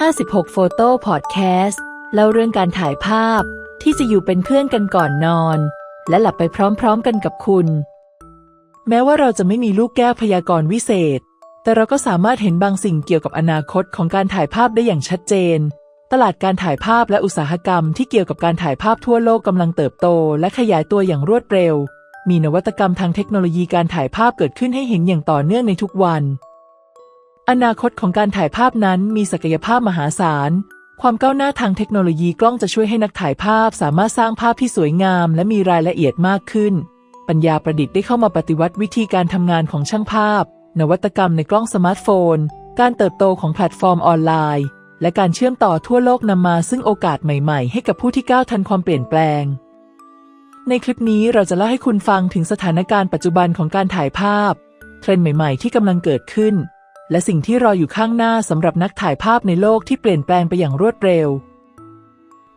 56โฟโต้พอดแคสต์เล่าเรื่องการถ่ายภาพที่จะอยู่เป็นเพื่อนกันก่อนนอน และหลับไปพร้อมๆกันกับคุณ แม้ว่าเราจะไม่มีลูกแก้วพยากรณ์วิเศษ แต่เราก็สามารถเห็นบางสิ่งเกี่ยวกับอนาคตของการถ่ายภาพได้อย่างชัดเจน ตลาดการถ่ายภาพและอุตสาหกรรมที่เกี่ยวกับการถ่ายภาพทั่วโลกกำลังเติบโต และขยายตัวอย่างรวดเร็ว มีนวัตกรรมทางเทคโนโลยีการถ่ายภาพเกิดขึ้นให้เห็นอย่างต่อเนื่องในทุกวัน อนาคตของการถ่ายภาพนั้นมีศักยภาพมหาศาล ความก้าวหน้าทางเทคโนโลยีกล้องจะช่วยให้นักถ่ายภาพสามารถสร้างภาพที่สวยงาม และมีรายละเอียดมากขึ้น ปัญญาประดิษฐ์ได้เข้ามาปฏิวัติวิธีการทำงานของช่างภาพ นวัตกรรมในกล้องสมาร์ทโฟน การเติบโตของแพลตฟอร์มออนไลน์ และการเชื่อมต่อทั่วโลกนำมาซึ่งโอกาสใหม่ๆ ให้กับผู้ที่ก้าวทันความเปลี่ยนแปลง ในคลิปนี้เราจะเล่าให้คุณฟังถึงสถานการณ์ปัจจุบันของการถ่ายภาพ เทรนด์ใหม่ ๆ ที่กำลังเกิดขึ้น และสิ่งที่รออยู่ข้างหน้าสำหรับนักถ่ายภาพในโลกที่เปลี่ยนแปลงไปอย่างรวดเร็ว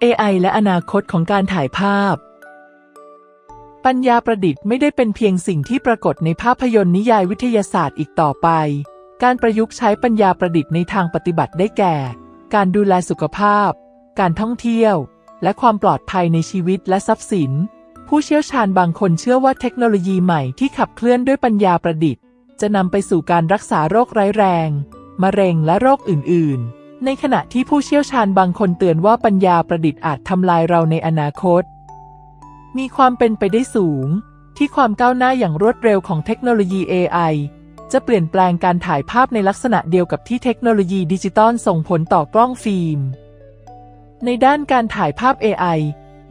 AI และอนาคตของการถ่ายภาพ ปัญญาประดิษฐ์ไม่ได้เป็นเพียงสิ่งที่ปรากฏในภาพยนตร์นิยายวิทยาศาสตร์อีกต่อไป การประยุกต์ใช้ปัญญาประดิษฐ์ในทางปฏิบัติได้แก่ การดูแลสุขภาพ การท่องเที่ยว และความปลอดภัยในชีวิตและทรัพย์สิน ผู้เชี่ยวชาญบางคนเชื่อว่าเทคโนโลยีใหม่ที่ขับเคลื่อนด้วยปัญญาประดิษฐ์ จะนำไปสู่การรักษาโรคร้ายแรง มะเร็งและโรคอื่น ๆ ในขณะที่ผู้เชี่ยวชาญบางคนเตือนว่าปัญญาประดิษฐ์อาจทำลายเราในอนาคต มีความเป็นไปได้สูง ที่ความก้าวหน้าอย่างรวดเร็วของเทคโนโลยี AI จะเปลี่ยนแปลงการถ่ายภาพในลักษณะเดียวกับที่เทคโนโลยีดิจิตอลส่งผลต่อกล้องฟิล์ม ในด้านการถ่ายภาพ AI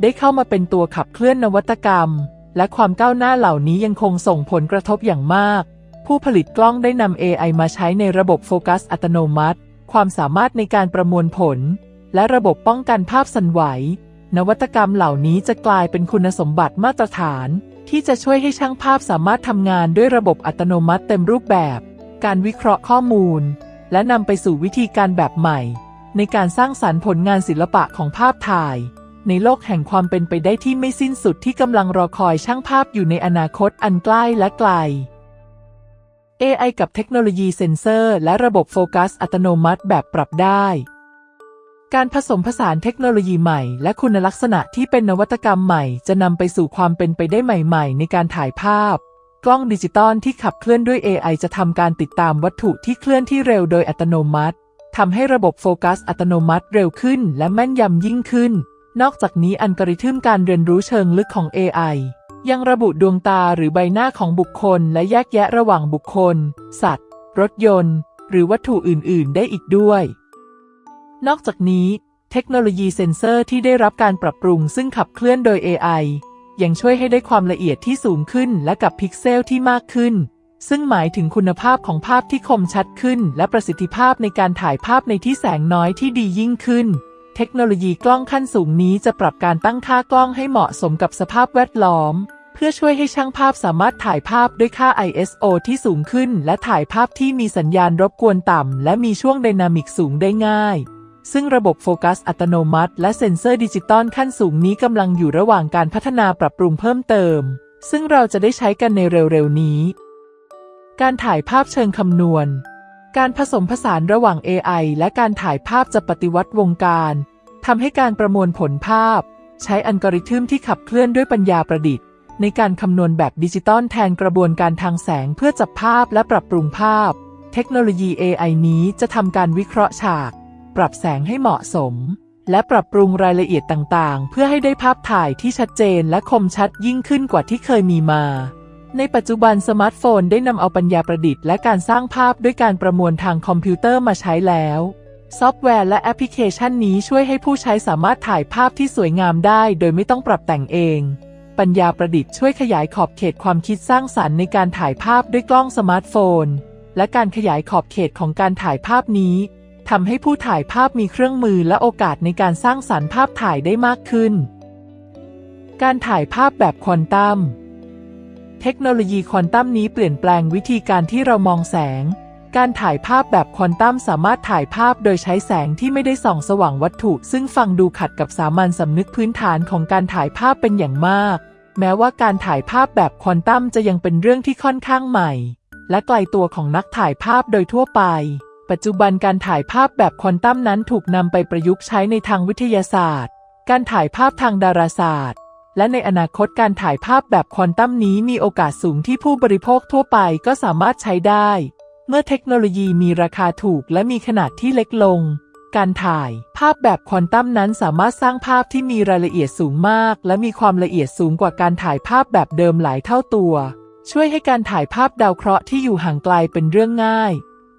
ได้เข้ามาเป็นตัวขับเคลื่อนนวัตกรรม และความก้าวหน้าเหล่านี้ยังคงส่งผลกระทบอย่างมาก ผู้ผลิตกล้องได้นำ AI มาใช้ในระบบโฟกัสอัตโนมัติ ความสามารถในการประมวลผล และระบบป้องกันภาพสั่นไหว นวัตกรรมเหล่านี้จะกลายเป็นคุณสมบัติมาตรฐาน ที่จะช่วยให้ช่างภาพสามารถทำงานด้วยระบบอัตโนมัติเต็มรูปแบบ การวิเคราะห์ข้อมูล และนำไปสู่วิธีการแบบใหม่ ในการสร้างสรรค์ผลงานศิลปะของภาพถ่าย ในโลกแห่งความเป็นไปได้ที่ไม่สิ้นสุดที่กำลังรอคอยช่างภาพอยู่ในอนาคตอันใกล้และไกล AI กับเทคโนโลยีเซ็นเซอร์ และระบบโฟกัสอัตโนมัติแบบปรับได้ การผสมผสานเทคโนโลยีใหม่ และคุณลักษณะที่เป็นนวัตกรรมใหม่ จะนำไปสู่ความเป็นไปได้ใหม่ ๆ ในการถ่ายภาพ กล้องดิจิตอลที่ขับเคลื่อนด้วย AI จะทำการติดตามวัตถุที่เคลื่อนที่เร็วโดยอัตโนมัติทำให้ระบบโฟกัสอัตโนมัติเร็วขึ้น และแม่นยำยิ่งขึ้น นอกจากนี้อัลกอริทึมการเรียนรู้เชิงลึกของ AI ยังระบุดวงตาหรือใบหน้าของบุคคลและแยกแยะระหว่างบุคคล สัตว์ รถยนต์ หรือวัตถุอื่น ๆ ได้อีกด้วย นอกจากนี้ เทคโนโลยีเซ็นเซอร์ที่ได้รับการปรับปรุงซึ่งขับเคลื่อนโดย AI ยังช่วยให้ได้ความละเอียดที่สูงขึ้นและกับพิกเซลที่มากขึ้น ซึ่งหมายถึงคุณภาพของภาพที่คมชัดขึ้น และประสิทธิภาพในการถ่ายภาพในที่แสงน้อยที่ดียิ่งขึ้น เทคโนโลยีกล้องขั้นสูงนี้จะปรับการตั้งค่ากล้องให้เหมาะสมกับสภาพแวดล้อม เพื่อช่วยให้ช่างภาพสามารถถ่ายภาพด้วยค่า ISO ที่สูงขึ้น และถ่ายภาพที่มีสัญญาณรบกวนต่ำ และมีช่วงไดนามิกสูงได้ง่าย ซึ่งระบบโฟกัสอัตโนมัติ และเซ็นเซอร์ดิจิตอลขั้นสูงนี้กำลังอยู่ระหว่างการพัฒนาปรับปรุงเพิ่มเติม ซึ่งเราจะได้ใช้กันในเร็วๆนี้ การถ่ายภาพเชิงคำนวณ การผสมผสานระหว่าง AI และการถ่ายภาพจะปฏิวัติวงการทำให้การประมวลผลภาพ ใช้อัลกอริทึมที่ขับเคลื่อนด้วยปัญญาประดิษฐ์ ในการคำนวณแบบดิจิตอลแทนกระบวนการทางแสงเพื่อจับภาพและปรับปรุงภาพ เทคโนโลยี AI นี้จะทำการวิเคราะห์ฉาก ปรับแสงให้เหมาะสม และปรับปรุงรายละเอียดต่างๆ เพื่อให้ได้ภาพถ่ายที่ชัดเจนและคมชัดยิ่งขึ้นกว่าที่เคยมีมา ในปัจจุบันสมาร์ทโฟนได้นำเอาปัญญาประดิษฐ์และการสร้างภาพด้วยการประมวลทางคอมพิวเตอร์มาใช้แล้ว ซอฟต์แวร์และแอปพลิเคชันนี้ช่วยให้ผู้ใช้สามารถถ่ายภาพที่สวยงามได้ โดยไม่ต้องปรับแต่งเอง ปัญญาประดิษฐ์ช่วยขยายขอบเขตความคิดสร้างสรรค์ในการถ่ายภาพด้วยกล้องสมาร์ทโฟน และการขยายขอบเขตของการถ่ายภาพนี้ทำให้ผู้ถ่ายภาพมีเครื่องมือและโอกาสในการสร้างสรรค์ภาพถ่ายได้มากขึ้น การถ่ายภาพแบบควอนตัม เทคโนโลยีควอนตัมนี้เปลี่ยนแปลงวิธีการที่เรามองแสง การถ่ายภาพแบบควอนตัมสามารถถ่ายภาพโดยใช้แสงที่ไม่ได้ส่องสว่างวัตถุ ซึ่งฟังดูขัดกับสามัญสำนึกพื้นฐานของการถ่ายภาพเป็นอย่างมาก แม้ว่าการถ่ายภาพแบบควอนตัมจะยังเป็นเรื่องที่ค่อนข้างใหม่ และไกลตัวของนักถ่ายภาพโดยทั่วไป ปัจจุบันการถ่ายภาพแบบควอนตัมนั้นถูกนำไปประยุกต์ใช้ในทางวิทยาศาสตร์ การถ่ายภาพทางดาราศาสตร์ และในอนาคตการถ่ายภาพแบบควอนตัมนี้มีโอกาสสูงที่ผู้บริโภคทั่วไปก็สามารถใช้ได้ เมื่อเทคโนโลยีมีราคาถูกและมีขนาดที่เล็กลง การถ่ายภาพแบบควอนตัมนั้นสามารถสร้างภาพที่มีรายละเอียดสูงมาก และมีความละเอียดสูงกว่าการถ่ายภาพแบบเดิมหลายเท่าตัว ช่วยให้การถ่ายภาพดาวเคราะห์ที่อยู่ห่างไกลเป็นเรื่องง่าย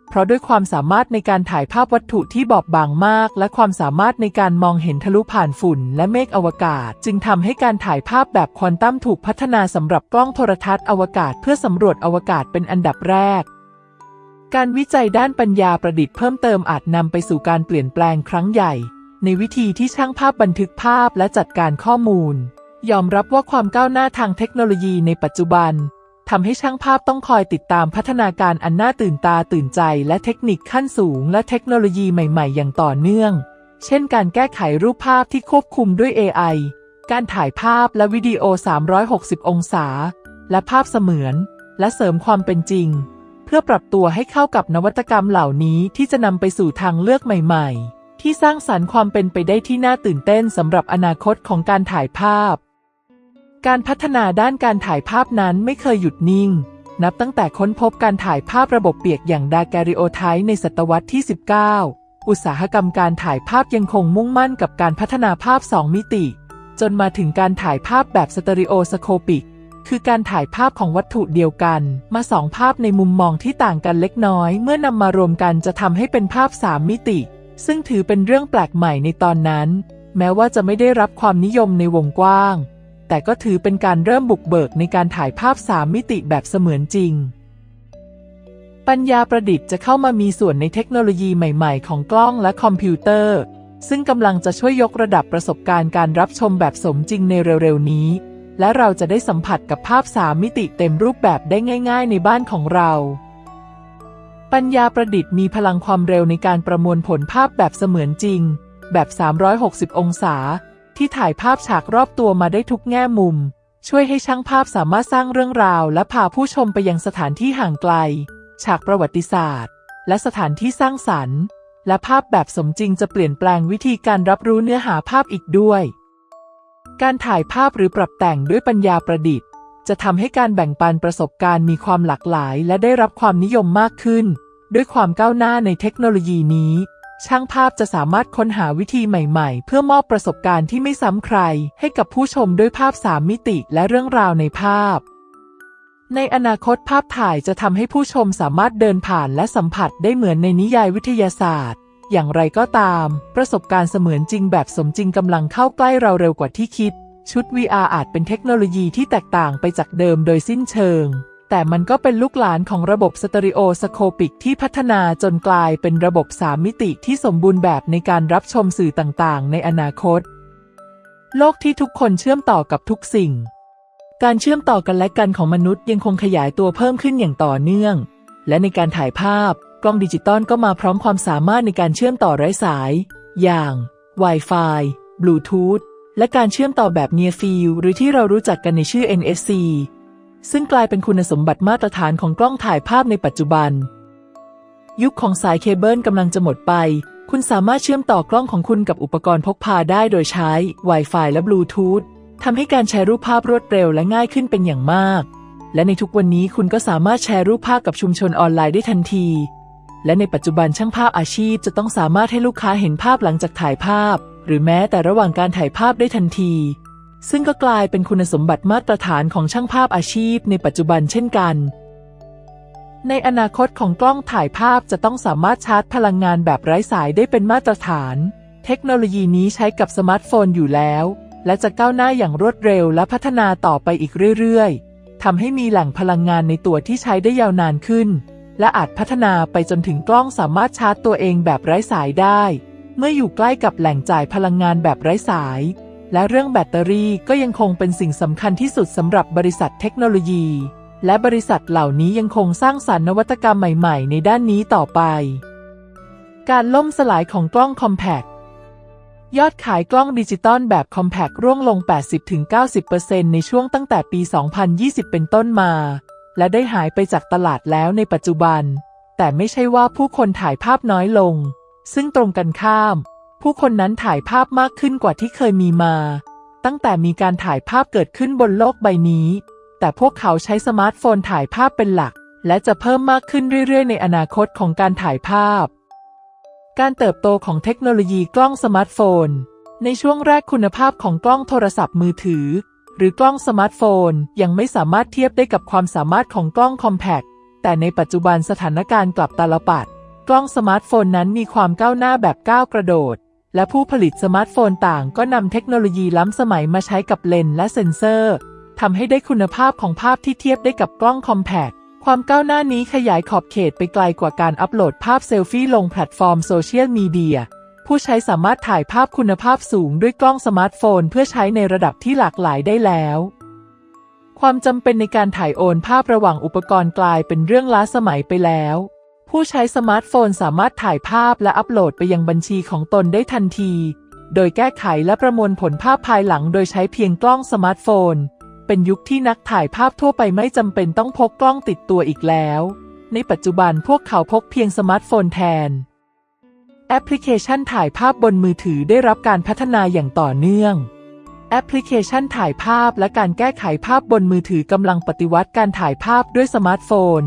เพราะด้วยความสามารถในการถ่ายภาพวัตถุที่บอบบางมาก และความสามารถในการมองเห็นทะลุผ่านฝุ่นและเมฆอวกาศ จึงทำให้การถ่ายภาพแบบควอนตัมถูกพัฒนาสำหรับกล้องโทรทัศน์อวกาศเพื่อสำรวจอวกาศเป็นอันดับแรก การวิจัยด้านปัญญาประดิษฐ์เพิ่มเติมอาจนำไปสู่การเปลี่ยนแปลงครั้งใหญ่ ในวิธีที่ช่างภาพบันทึกภาพและจัดการข้อมูล ยอมรับว่าความก้าวหน้าทางเทคโนโลยีในปัจจุบัน ทำให้ช่างภาพต้องคอยติดตามพัฒนาการอันน่าตื่นตาตื่นใจ และเทคนิคขั้นสูง และเทคโนโลยีใหม่ ๆ อย่างต่อเนื่อง เช่นการแก้ไขรูปภาพที่ควบคุมด้วย AI การถ่ายภาพและวิดีโอ 360 องศา และภาพเสมือน และเสริมความเป็นจริง เพื่อปรับตัวให้เข้ากับนวัตกรรมเหล่านี้ที่จะนำไปสู่ทางเลือกใหม่ ๆ ที่สร้างสรรค์ความเป็นไปได้ที่น่าตื่นเต้นสำหรับอนาคตของการถ่ายภาพ การพัฒนาด้านการถ่ายภาพนั้นไม่เคยหยุดนิ่ง นับตั้งแต่ค้นพบการถ่ายภาพระบบเปียกอย่างดาการิโอไทป์ในศตวรรษที่ 19 อุตสาหกรรมการถ่ายภาพยังคงมุ่งมั่นกับการพัฒนาภาพ 2 มิติ จนมาถึงการถ่ายภาพแบบสเตอริโอสโคปิก คือการถ่ายภาพของวัตถุเดียวกัน มาสองภาพในมุมมองที่ต่างกันเล็กน้อย เมื่อนำมารวมกันจะทำให้เป็นภาพ 3 มิติ ซึ่งถือเป็นเรื่องแปลกใหม่ในตอนนั้น แม้ว่าจะไม่ได้รับความนิยมในวงกว้าง แต่ก็ถือเป็นการเริ่มบุกเบิกในการถ่ายภาพ3มิติแบบเสมือนจริง ปัญญาประดิษฐ์จะเข้ามามีส่วนในเทคโนโลยีใหม่ๆ ของกล้องและคอมพิวเตอร์ ซึ่งกำลังจะช่วยยกระดับประสบการณ์การรับชมแบบสมจริงในเร็วๆนี้ และเราจะได้สัมผัสกับภาพ3มิติเต็มรูปแบบได้ง่าย ๆ ในบ้านของเราปัญญาประดิษฐ์มีพลังความเร็วในการประมวลผลภาพแบบเสมือนจริง แบบ 360 องศา ที่ถ่ายภาพฉากรอบตัวมาได้ทุกแง่มุม ช่วยให้ช่างภาพสามารถสร้างเรื่องราว และพาผู้ชมไปยังสถานที่ห่างไกล ฉากประวัติศาสตร์ และสถานที่สร้างสรรค์ และภาพแบบสมจริงจะเปลี่ยนแปลงวิธีการรับรู้เนื้อหาภาพอีกด้วย การถ่ายภาพหรือปรับแต่งด้วยปัญญาประดิษฐ์ จะทำให้การแบ่งปันประสบการณ์มีความหลากหลาย และได้รับความนิยมมากขึ้น ด้วยความก้าวหน้าในเทคโนโลยีนี้ ช่างภาพจะสามารถค้นหาวิธีใหม่ๆ เพื่อมอบประสบการณ์ที่ไม่ซ้ำใคร ให้กับผู้ชมด้วยภาพ3มิติและเรื่องราวในภาพ ในอนาคตภาพถ่ายจะทำให้ผู้ชมสามารถเดินผ่านและสัมผัสได้เหมือนในนิยายวิทยาศาสตร์ อย่างไรก็ตาม ประสบการณ์เสมือนจริงแบบสมจริงกำลังเข้าใกล้เราเร็วกว่าที่คิด ชุด VR อาจเป็นเทคโนโลยีที่แตกต่างไปจากเดิมโดยสิ้นเชิง แต่มันก็เป็นลูกหลานของระบบสเตอริโอสโคปิกที่พัฒนาจนกลายเป็นระบบ3มิติที่สมบูรณ์แบบในการรับชมสื่อต่างๆ ในอนาคต โลกที่ทุกคนเชื่อมต่อกับทุกสิ่ง การเชื่อมต่อกันและกันของมนุษย์ยังคงขยายตัวเพิ่มขึ้นอย่างต่อเนื่อง และในการถ่ายภาพ กล้องดิจิตอลก็มาพร้อมความสามารถในการเชื่อมต่อไร้สาย อย่าง Wi-Fi Bluetooth และการเชื่อมต่อแบบ Near Field หรือที่เรารู้จักกันในชื่อ NFC ซึ่งกลายเป็นคุณสมบัติมาตรฐานของกล้องถ่ายภาพในปัจจุบัน ยุคของสายเคเบิลกำลังจะหมดไป คุณสามารถเชื่อมต่อกล้องของคุณกับอุปกรณ์พกพาได้โดยใช้ Wi-Fi และ Bluetooth ทำให้การแชร์รูปภาพรวดเร็วและง่ายขึ้นเป็นอย่างมาก และในทุกวันนี้คุณก็สามารถแชร์รูปภาพกับชุมชนออนไลน์ได้ทันที และในปัจจุบันช่างภาพอาชีพจะต้องสามารถให้ลูกค้าเห็นภาพหลังจากถ่ายภาพ หรือแม้แต่ระหว่างการถ่ายภาพได้ทันที ซึ่งก็กลายเป็นคุณสมบัติมาตรฐานของช่างภาพอาชีพในปัจจุบันเช่นกัน ในอนาคตของกล้องถ่ายภาพจะต้องสามารถชาร์จพลังงานแบบไร้สายได้เป็นมาตรฐาน เทคโนโลยีนี้ใช้กับสมาร์ทโฟนอยู่แล้ว และจะก้าวหน้าอย่างรวดเร็วและพัฒนาต่อไปอีกเรื่อยๆทำให้มีแหล่งพลังงานในตัวที่ใช้ได้ยาวนานขึ้น และอาจพัฒนาไปจนถึงกล้องสามารถชาร์จตัวเองแบบไร้สายได้ เมื่ออยู่ใกล้กับแหล่งจ่ายพลังงานแบบไร้สาย และเรื่องแบตเตอรี่ก็ยังคงเป็นสิ่งสำคัญที่สุดสำหรับบริษัทเทคโนโลยี และบริษัทเหล่านี้ยังคงสร้างสารรค์นวัตกรรมใหม่ ๆ ในด้านนี้ต่อไป การล่มสลายของกล้องคอมแพคยอดขายกล้องดิจิตอลแบบคอมแพคร่วงลง 80-90%ในช่วงตั้งแต่ปี 2020 เป็นต้นมา และได้หายไปจากตลาดแล้วในปัจจุบัน แต่ไม่ใช่ว่าผู้คนถ่ายภาพน้อยลง ซึ่งตรงกันข้าม ผู้คนนั้นถ่ายภาพมากขึ้นกว่าที่เคยมีมา ตั้งแต่มีการถ่ายภาพเกิดขึ้นบนโลกใบนี้ แต่พวกเขาใช้สมาร์ทโฟนถ่ายภาพเป็นหลัก และจะเพิ่มมากขึ้นเรื่อยๆ ในอนาคตของการถ่ายภาพ การเติบโตของเทคโนโลยีกล้องสมาร์ทโฟน ในช่วงแรกคุณภาพของกล้องโทรศัพท์มือถือ หรือกล้องสมาร์ทโฟนยังไม่สามารถเทียบได้กับความสามารถของกล้องคอมแพคแต่ในปัจจุบันสถานการณ์กลับตาลปัด กล้องสมาร์ทโฟนนั้นมีความก้าวหน้าแบบก้าวกระโดด และผู้ผลิตสมาร์ทโฟนต่างก็นำเทคโนโลยีล้ำสมัยมาใช้กับเลนส์และเซ็นเซอร์ทำให้ได้คุณภาพของภาพที่เทียบได้กับกล้องคอมแพคความก้าวหน้านี้ขยายขอบเขตไปไกลกว่าการอัปโหลดภาพเซลฟี่ลงแพลตฟอร์มโซเชียลมีเดียผู้ใช้สามารถถ่ายภาพคุณภาพสูงด้วยกล้องสมาร์ทโฟน เพื่อใช้ในระดับที่หลากหลายได้แล้ว ความจำเป็นในการถ่ายโอนภาพระหว่างอุปกรณ์กลายเป็นเรื่องล้าสมัยไปแล้ว ผู้ใช้สมาร์ทโฟนสามารถถ่ายภาพและอัปโหลดไปยังบัญชีของตนได้ทันที โดยแก้ไขและประมวลผลภาพภายหลังโดยใช้เพียงกล้องสมาร์ทโฟน เป็นยุคที่นักถ่ายภาพทั่วไปไม่จำเป็นต้องพกกล้องติดตัวอีกแล้ว ในปัจจุบันพวกเขาพกเพียงสมาร์ทโฟนแทน แอปพลิเคชันถ่ายภาพบนมือถือได้รับการพัฒนาอย่างต่อเนื่องแอปพลิเคชันถ่ายภาพและการแก้ไขภาพบนมือถือกำลังปฏิวัติการถ่ายภาพด้วยสมาร์ทโฟน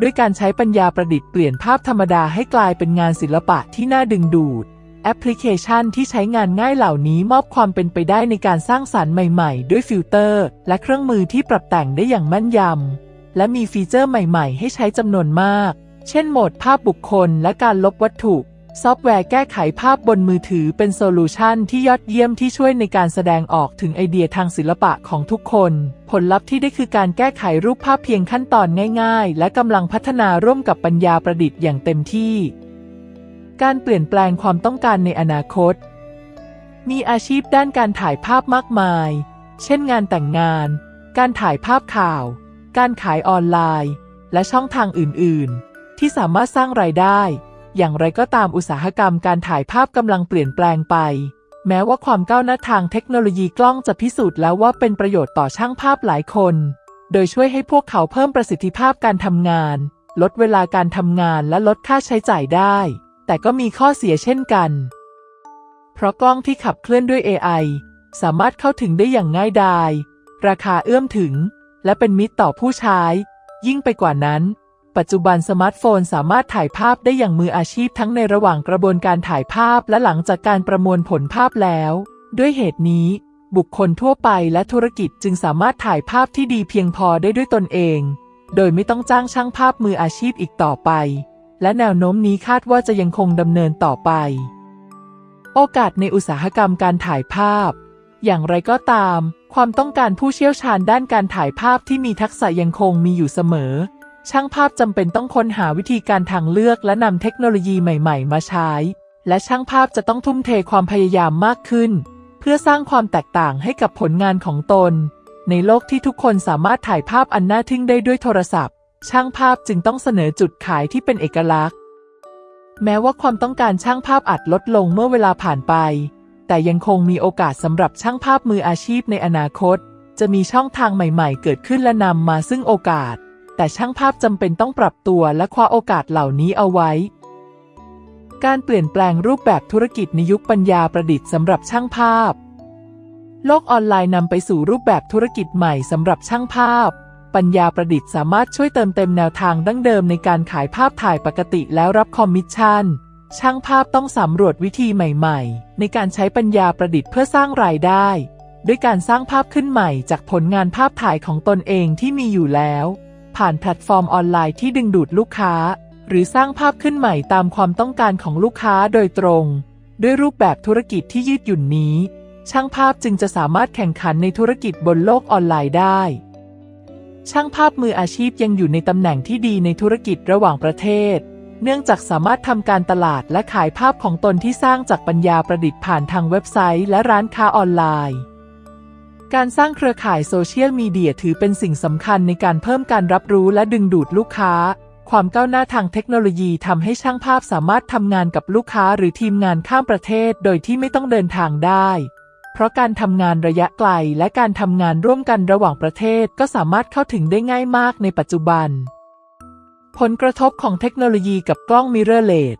ด้วยการใช้ปัญญาประดิษฐ์เปลี่ยนภาพธรรมดาให้กลายเป็นงานศิลปะที่น่าดึงดูด แอปพลิเคชันที่ใช้งานง่ายเหล่านี้มอบความเป็นไปได้ในการสร้างสารรค์ใหม่ๆ ด้วยฟิลเตอร์ และเครื่องมือที่ปรับแต่งได้อย่างแม่นยำ และมีฟีเจอร์ใหม่ๆ ให้ใช้จำนวนมาก เช่นโหมดภาพบุคคลและการลบวัตถุ ซอฟต์แวร์แก้ไขภาพบนมือถือเป็นโซลูชันที่ยอดเยี่ยมที่ช่วยในการแสดงออกถึงไอเดียทางศิลปะของทุกคน ผลลัพธ์ที่ได้คือการแก้ไขรูปภาพเพียงขั้นตอนง่ายๆ และกำลังพัฒนาร่วมกับปัญญาประดิษฐ์อย่างเต็มที่ การเปลี่ยนแปลงความต้องการในอนาคต มีอาชีพด้านการถ่ายภาพมากมาย เช่นงานแต่งงาน การถ่ายภาพข่าว การขายออนไลน์ และช่องทางอื่นๆ ที่สามารถสร้างรายได้ อย่างไรก็ตามอุตสาหกรรมการถ่ายภาพกำลังเปลี่ยนแปลงไป แม้ว่าความก้าวหน้าทางเทคโนโลยีกล้องจะพิสูจน์แล้วว่าเป็นประโยชน์ต่อช่างภาพหลายคน โดยช่วยให้พวกเขาเพิ่มประสิทธิภาพการทำงาน ลดเวลาการทำงานและลดค่าใช้จ่ายได้ แต่ก็มีข้อเสียเช่นกัน เพราะกล้องที่ขับเคลื่อนด้วย AI สามารถเข้าถึงได้อย่างง่ายดาย ราคาเอื้อมถึง และเป็นมิตรต่อผู้ใช้ ยิ่งไปกว่านั้น ปัจจุบันสมาร์ทโฟนสามารถถ่ายภาพได้อย่างมืออาชีพทั้งในระหว่างกระบวนการถ่ายภาพและหลังจากการประมวลผลภาพแล้ว ด้วยเหตุนี้ บุคคลทั่วไปและธุรกิจจึงสามารถถ่ายภาพที่ดีเพียงพอได้ด้วยตนเอง โดยไม่ต้องจ้างช่างภาพมืออาชีพอีกต่อไป และแนวโน้มนี้คาดว่าจะยังคงดำเนินต่อไป โอกาสในอุตสาหกรรมการถ่ายภาพ อย่างไรก็ตาม ความต้องการผู้เชี่ยวชาญด้านการถ่ายภาพที่มีทักษะยังคงมีอยู่เสมอ ช่างภาพจำเป็นต้องค้นหาวิธีการทางเลือกและนำเทคโนโลยีใหม่ ๆ มาใช้ และช่างภาพจะต้องทุ่มเทความพยายามมากขึ้น เพื่อสร้างความแตกต่างให้กับผลงานของตน ในโลกที่ทุกคนสามารถถ่ายภาพอันน่าทึ่งได้ด้วยโทรศัพท์ ช่างภาพจึงต้องเสนอจุดขายที่เป็นเอกลักษณ์ แม้ว่าความต้องการช่างภาพอาจลดลงเมื่อเวลาผ่านไป แต่ยังคงมีโอกาสสำหรับช่างภาพมืออาชีพในอนาคต จะมีช่องทางใหม่ ๆ เกิดขึ้นและนำมาซึ่งโอกาส แต่ช่างภาพจำเป็นต้องปรับตัวและคว้าโอกาสเหล่านี้เอาไว้ การเปลี่ยนแปลงรูปแบบธุรกิจในยุคปัญญาประดิษฐ์สำหรับช่างภาพ โลกออนไลน์นำไปสู่รูปแบบธุรกิจใหม่สำหรับช่างภาพ ปัญญาประดิษฐ์สามารถช่วยเติมเต็มแนวทางดั้งเดิมในการขายภาพถ่ายปกติแล้วรับคอมมิชชั่น ช่างภาพต้องสำรวจวิธีใหม่ ๆ ในการใช้ปัญญาประดิษฐ์เพื่อสร้างรายได้ ด้วยการสร้างภาพขึ้นใหม่จากผลงานภาพถ่ายของตนเองที่มีอยู่แล้ว ผ่านแพลตฟอร์มออนไลน์ที่ดึงดูดลูกค้า หรือสร้างภาพขึ้นใหม่ตามความต้องการของลูกค้าโดยตรง ด้วยรูปแบบธุรกิจที่ยืดหยุ่นนี้ ช่างภาพจึงจะสามารถแข่งขันในธุรกิจบนโลกออนไลน์ได้ ช่างภาพมืออาชีพยังอยู่ในตำแหน่งที่ดีในธุรกิจระหว่างประเทศ เนื่องจากสามารถทำการตลาดและขายภาพของตนที่สร้างจากปัญญาประดิษฐ์ผ่านทางเว็บไซต์และร้านค้าออนไลน์ การสร้างเครือข่ายโซเชียลมีเดียถือเป็นสิ่งสำคัญในการเพิ่มการรับรู้และดึงดูดลูกค้า ความก้าวหน้าทางเทคโนโลยีทำให้ช่างภาพสามารถทำงานกับลูกค้าหรือทีมงานข้ามประเทศโดยที่ไม่ต้องเดินทางได้ เพราะการทำงานระยะไกลและการทำงานร่วมกันระหว่างประเทศก็สามารถเข้าถึงได้ง่ายมากในปัจจุบัน ผลกระทบของเทคโนโลยีกับกล้องมิเรอร์เลส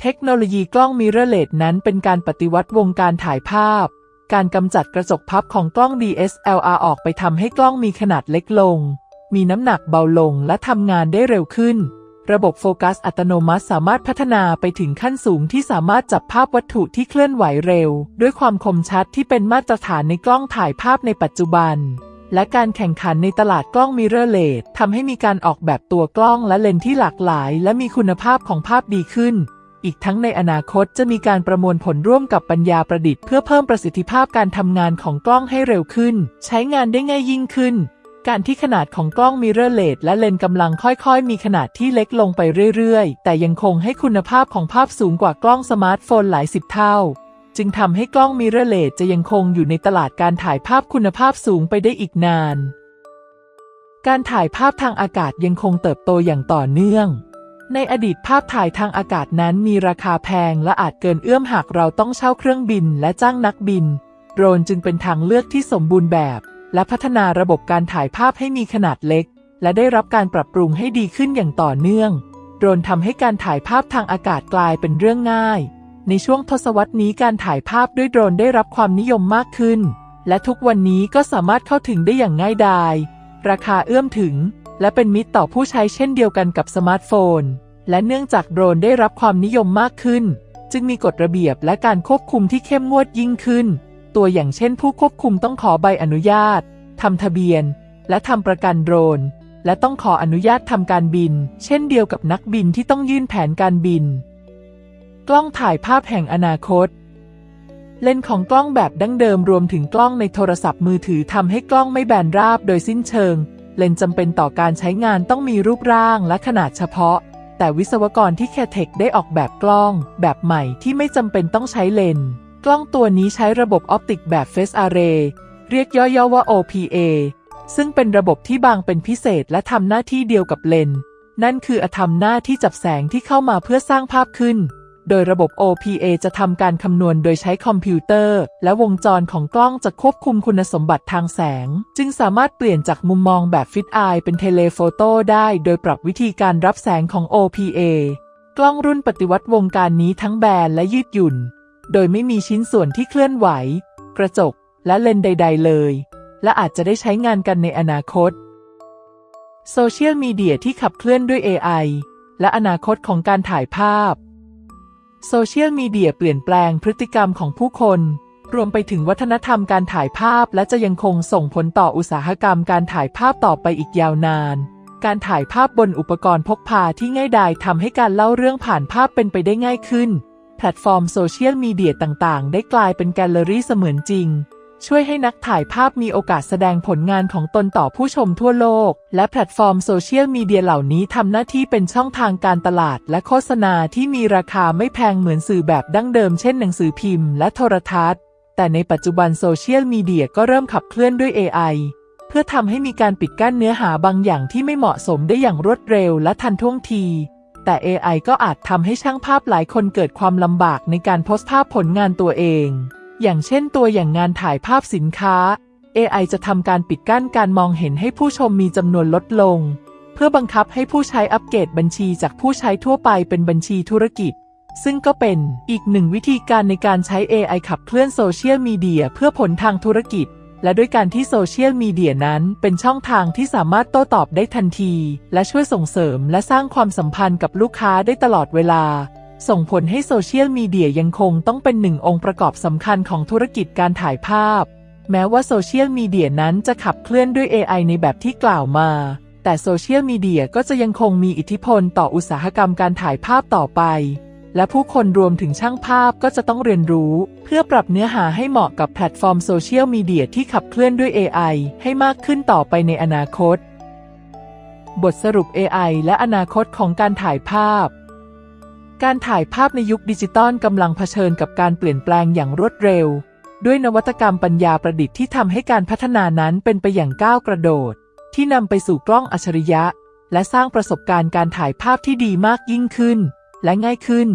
เทคโนโลยีกล้องมิเรอร์เลสนั้นเป็นการปฏิวัติวงการถ่ายภาพ การกำจัดกระจกพับของกล้อง DSLR ออกไปทำให้กล้องมีขนาดเล็กลง มีน้ำหนักเบาลงและทำงานได้เร็วขึ้น ระบบโฟกัสอัตโนมัติสามารถพัฒนาไปถึงขั้นสูงที่สามารถจับภาพวัตถุที่เคลื่อนไหวเร็ว ด้วยความคมชัดที่เป็นมาตรฐานในกล้องถ่ายภาพในปัจจุบัน และการแข่งขันในตลาดกล้องมิเรอร์เลสทำให้มีการออกแบบตัวกล้องและเลนส์ที่หลากหลาย และมีคุณภาพของภาพดีขึ้น อีกทั้งในอนาคตจะมีการประมวลผลร่วมกับปัญญาประดิษฐ์เพื่อเพิ่มประสิทธิภาพการทำงานของกล้องให้เร็วขึ้น ใช้งานได้ง่ายยิ่งขึ้น การที่ขนาดของกล้องมิเรอร์เลสและเลนส์กำลังค่อยๆ มีขนาดที่เล็กลงไปเรื่อยๆ แต่ยังคงให้คุณภาพของภาพสูงกว่ากล้องสมาร์ทโฟนหลายสิบเท่า จึงทำให้กล้องมิเรอร์เลสจะยังคงอยู่ในตลาดการถ่ายภาพคุณภาพสูงไปได้อีกนาน การถ่ายภาพทางอากาศยังคงเติบโตอย่างต่อเนื่อง ในอดีตภาพถ่ายทางอากาศนั้นมีราคาแพงและอาจเกินเอื้อมหากเราต้องเช่าเครื่องบินและจ้างนักบิน โดรนจึงเป็นทางเลือกที่สมบูรณ์แบบ และพัฒนาระบบการถ่ายภาพให้มีขนาดเล็ก และได้รับการปรับปรุงให้ดีขึ้นอย่างต่อเนื่อง โดรนทำให้การถ่ายภาพทางอากาศกลายเป็นเรื่องง่าย ในช่วงทศวรรษนี้การถ่ายภาพด้วยโดรนได้รับความนิยมมากขึ้น และทุกวันนี้ก็สามารถเข้าถึงได้อย่างง่ายดาย ราคาเอื้อมถึง และเป็นมิตรต่อผู้ใช้เช่นเดียวกันกับสมาร์ทโฟน และเนื่องจากโดรนได้รับความนิยมมากขึ้น จึงมีกฎระเบียบและการควบคุมที่เข้มงวดยิ่งขึ้น ตัวอย่างเช่น ผู้ควบคุมต้องขอใบอนุญาตทำทะเบียน และทำประกันโดรน และต้องขออนุญาตทำการบิน เช่นเดียวกับนักบินที่ต้องยื่นแผนการบิน กล้องถ่ายภาพแห่งอนาคตเลนส์ของกล้องแบบดั้งเดิมรวมถึงกล้องในโทรศัพท์มือถือทำให้กล้องไม่แบนราบโดยสิ้นเชิง เลนส์จำเป็นต่อการใช้งานต้องมีรูปร่างและขนาดเฉพาะ แต่วิศวกรที่แคเทคได้ออกแบบกล้อง แบบใหม่ที่ไม่จำเป็นต้องใช้เลนส์กล้องตัวนี้ใช้ระบบออปติกแบบ Phase Array เรียกย่อๆว่า OPA ซึ่งเป็นระบบที่บางเป็นพิเศษและทำหน้าที่เดียวกับเลนส์นั่นคืออทำหน้าที่จับแสงที่เข้ามาเพื่อสร้างภาพขึ้น โดยระบบ OPA จะทำการคำนวณโดยใช้คอมพิวเตอร์ และวงจรของกล้องจะควบคุมคุณสมบัติทางแสง จึงสามารถเปลี่ยนจากมุมมองแบบฟิตอเป็นเทเลโฟโต้ได้ โดยปรับวิธีการรับแสงของ OPA กล้องรุ่นปฏิวัติวงการนี้ทั้งแบนและยืดหยุ่น โดยไม่มีชิ้นส่วนที่เคลื่อนไหว กระจก และเลนใด ๆ เลย และอาจจะได้ใช้งานกันในอนาคตโซเชียลมีเดียที่ขับเคลื่อนด้วย AI และอนาคตของการถ่ายภาพ โซเชียลมีเดียเปลี่ยนแปลงพฤติกรรมของผู้คน รวมไปถึงวัฒนธรรมการถ่ายภาพ และจะยังคงส่งผลต่ออุตสาหกรรมการถ่ายภาพต่อไปอีกยาวนาน การถ่ายภาพบนอุปกรณ์พกพาที่ง่ายดายทำให้การเล่าเรื่องผ่านภาพเป็นไปได้ง่ายขึ้น แพลตฟอร์มโซเชียลมีเดียต่างๆ ได้กลายเป็นแกลเลอรี่เสมือนจริง ช่วยให้นักถ่ายภาพมีโอกาสแสดงผลงานของตนต่อผู้ชมทั่วโลก และแพลตฟอร์มโซเชียลมีเดียเหล่านี้ทำหน้าที่เป็นช่องทางการตลาด และโฆษณาที่มีราคาไม่แพงเหมือนสื่อแบบดั้งเดิมเช่นหนังสือพิมพ์และโทรทัศน์ แต่ในปัจจุบันโซเชียลมีเดียก็เริ่มขับเคลื่อนด้วย AI เพื่อทำให้มีการปิดกั้นเนื้อหาบางอย่างที่ไม่เหมาะสมได้อย่างรวดเร็วและทันท่วงที แต่ AI ก็อาจทำให้ช่างภาพหลายคนเกิดความลำบากในการโพสต์ภาพผลงานตัวเอง อย่างเช่นตัวอย่างงานถ่ายภาพสินค้า AI จะทำการปิดกั้นการมองเห็นให้ผู้ชมมีจำนวนลดลง เพื่อบังคับให้ผู้ใช้อัปเกรดบัญชีจากผู้ใช้ทั่วไปเป็นบัญชีธุรกิจ ซึ่งก็เป็นอีกหนึ่งวิธีการในการใช้ AI ขับเคลื่อนโซเชียลมีเดียเพื่อผลทางธุรกิจ และด้วยการที่โซเชียลมีเดียนั้นเป็นช่องทางที่สามารถโต้ตอบได้ทันที และช่วยส่งเสริมและสร้างความสัมพันธ์กับลูกค้าได้ตลอดเวลา ส่งผลให้โซเชียลมีเดียยังคงต้องเป็นหนึ่งองค์ประกอบสำคัญของธุรกิจการถ่ายภาพ แม้ว่าโซเชียลมีเดียนั้นจะขับเคลื่อนด้วย AI ในแบบที่กล่าวมา แต่โซเชียลมีเดียก็จะยังคงมีอิทธิพลต่ออุตสาหกรรมการถ่ายภาพต่อไป และผู้คนรวมถึงช่างภาพก็จะต้องเรียนรู้ เพื่อปรับเนื้อหาให้เหมาะกับแพลตฟอร์มโซเชียลมีเดียที่ขับเคลื่อนด้วย AI ให้มากขึ้นต่อไปในอนาคต บทสรุป AI และอนาคตของการถ่ายภาพ การถ่ายภาพในยุคดิจิตอลกำลังเผชิญกับการเปลี่ยนแปลงอย่างรวดเร็ว ด้วยนวัตกรรมปัญญาประดิษฐ์ที่ทำให้การพัฒนานั้นเป็นไปอย่างก้าวกระโดด ที่นำไปสู่กล้องอัจฉริยะ และสร้างประสบการณ์การถ่ายภาพที่ดีมากยิ่งขึ้น และง่ายขึ้น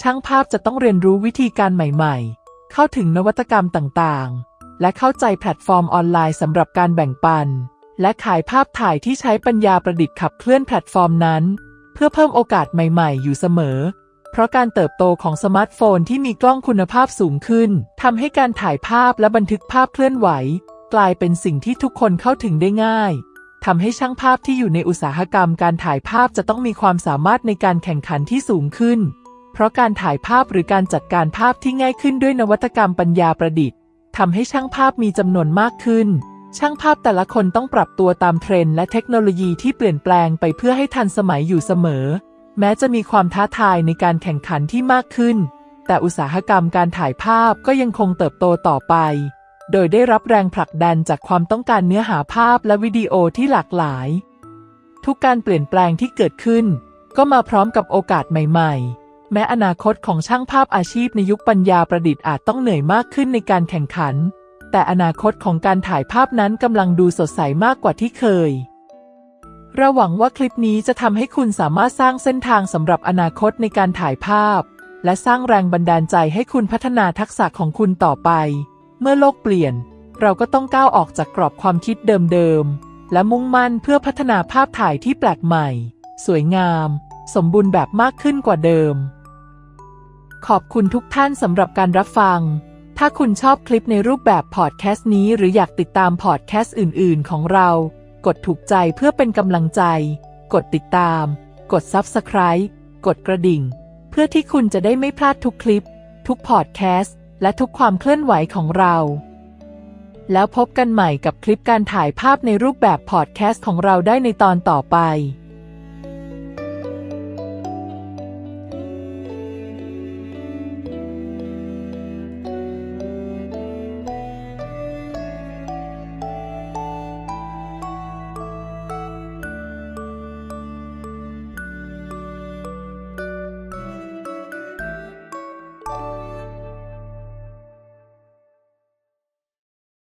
ช่างภาพจะต้องเรียนรู้วิธีการใหม่ ๆ เข้าถึงนวัตกรรมต่างๆ และเข้าใจแพลตฟอร์มออนไลน์สำหรับการแบ่งปัน และขายภาพถ่ายที่ใช้ปัญญาประดิษฐ์ขับเคลื่อนแพลตฟอร์มนั้น เพื่อเพิ่มโอกาสใหม่ ๆ อยู่เสมอ ราะการเติบโตของสมาร์ทโฟนที่มีกล้องคุณภาพสูงขึ้นทำให้การถ่ายภาพและบันทึกภาพเคลื่อนไหว กลายเป็นสิ่งที่ทุกคนเข้าถึงได้ง่ายทำให้ช่างภาพที่อยู่ในอุตสาหกรรมการถ่ายภาพจะต้องมีความสามารถในการแข่งขันที่สูงขึ้น เพราะการถ่ายภาพหรือการจัดการภาพที่ง่ายขึ้นด้วยนวัตกรรมปัญญาประดิษฐ์ทำให้ช่างภาพมีจำนวนมากขึ้น ช่างภาพแต่ละคนต้องปรับตัวตามเทรนด์และเทคโนโลยีที่เปลี่ยนแปลงไปเพื่อให้ทันสมัยอยู่เสมอ แม้จะมีความท้าทายในการแข่งขันที่มากขึ้น แต่อุตสาหกรรมการถ่ายภาพก็ยังคงเติบโตต่อไป โดยได้รับแรงผลักดันจากความต้องการเนื้อหาภาพและวิดีโอที่หลากหลาย ทุกการเปลี่ยนแปลงที่เกิดขึ้น ก็มาพร้อมกับโอกาสใหม่ๆ แม้อนาคตของช่างภาพอาชีพในยุคปัญญาประดิษฐ์อาจต้องเหนื่อยมากขึ้นในการแข่งขัน แต่อนาคตของการถ่ายภาพนั้นกำลังดูสดใสมากกว่าที่เคย เราหวังว่าคลิปนี้จะทำให้คุณสามารถสร้างเส้นทางสำหรับอนาคตในการถ่ายภาพ และสร้างแรงบันดาลใจให้คุณพัฒนาทักษะของคุณต่อไป เมื่อโลกเปลี่ยน เราก็ต้องก้าวออกจากกรอบความคิดเดิมๆ และมุ่งมั่นเพื่อพัฒนาภาพถ่ายที่แปลกใหม่ สวยงาม สมบูรณ์แบบมากขึ้นกว่าเดิม ขอบคุณทุกท่านสำหรับการรับฟัง ถ้าคุณชอบคลิปในรูปแบบพอดแคสต์นี้หรืออยากติดตามพอดแคสต์อื่น ๆ ของเรา กดถูกใจเพื่อเป็นกำลังใจ กดติดตาม กด Subscribe กดกระดิ่ง เพื่อที่คุณจะได้ไม่พลาดทุกคลิป ทุกพอดแคสต์ และทุกความเคลื่อนไหวของเรา แล้วพบกันใหม่กับคลิปการถ่ายภาพในรูปแบบพอดแคสต์ของเราได้ในตอนต่อไป